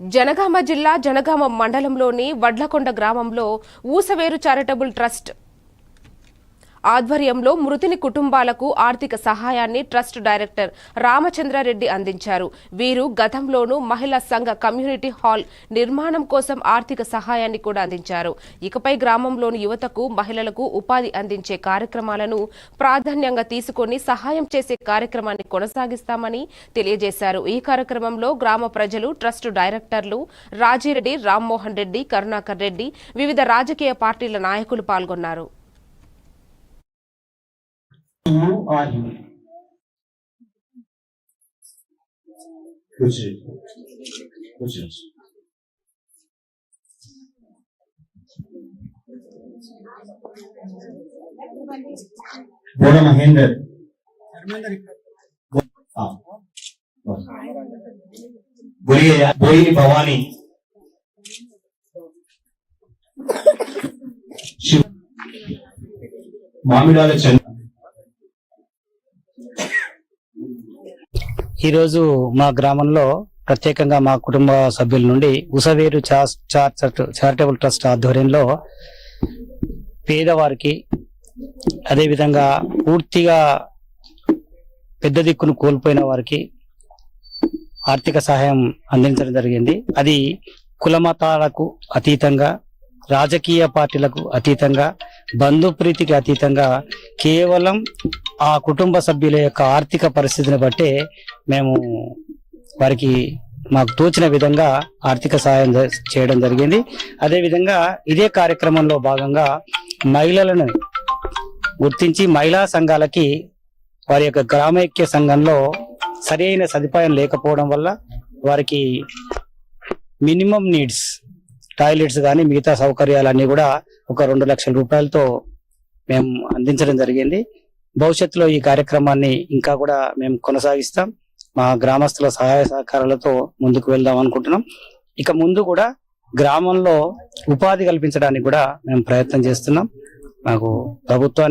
జనగామ జిల్లా జనగామ మండలంలోని వడ్లకొండ గ్రామంలో ఊసవేరు చారిటబుల్ ట్రస్ట్ ఆధ్వర్యంలో మృతుని కుటుంబాలకు ఆర్థిక సహాయాన్ని ట్రస్ట్ డైరెక్టర్ రామచంద్రారెడ్డి అందించారు. వీరు గతంలోనూ మహిళా సంఘ కమ్యూనిటీ హాల్ నిర్మాణం కోసం ఆర్థిక సహాయాన్ని కూడా అందించారు. ఇకపై గ్రామంలోని యువతకు మహిళలకు ఉపాధి అందించే కార్యక్రమాలను ప్రాధాన్యంగా తీసుకొని సహాయం చేసే కార్యక్రమాన్ని కొనసాగిస్తామని తెలియజేశారు. ఈ కార్యక్రమంలో గ్రామ ప్రజలు ట్రస్ట్ డైరెక్టర్లు రాజీరెడ్డి రామ్మోహన్ రెడ్డి కరుణాకర్ రెడ్డి వివిధ రాజకీయ పార్టీల నాయకులు పాల్గొన్నారు. Who are you? Which is, which is. Bola Mahinder. Ah. బొయ్య Boini Bhavani Shiva Mamidala చంద్ర ఈరోజు మా గ్రామంలో ప్రత్యేకంగా మా కుటుంబ సభ్యుల నుండి ఉసవేరు చారిటబుల్ ట్రస్ట్ ఆధ్వర్యంలో పేదవారికి అదేవిధంగా పూర్తిగా పెద్ద దిక్కును కోల్పోయిన వారికి ఆర్థిక సహాయం అందించడం జరిగింది. అది కులమతాలకు అతీతంగా రాజకీయ పార్టీలకు అతీతంగా బంధుప్రీతికి అతీతంగా కేవలం ఆ కుటుంబ సభ్యుల యొక్క ఆర్థిక పరిస్థితిని బట్టే మేము వారికి మాకు తోచిన విధంగా ఆర్థిక సహాయం చేయడం జరిగింది. అదేవిధంగా ఇదే కార్యక్రమంలో భాగంగా మహిళలను గుర్తించి మహిళా సంఘాలకి వారి యొక్క గ్రామైక్య సంఘంలో సరైన సదుపాయం లేకపోవడం వల్ల వారికి మినిమం నీడ్స్ టాయిలెట్స్ కానీ మిగతా సౌకర్యాలన్నీ కూడా ఒక రెండు లక్షల రూపాయలతో మేము అందించడం జరిగింది. భవిష్యత్తులో ఈ కార్యక్రమాన్ని ఇంకా కూడా మేము కొనసాగిస్తాం. మా గ్రామస్తుల సహాయ సహకారాలతో ముందుకు వెళ్దాం అనుకుంటున్నాం. ఇక ముందు కూడా గ్రామంలో ఉపాధి కల్పించడానికి కూడా మేము ప్రయత్నం చేస్తున్నాం. మాకు ప్రభుత్వాన్ని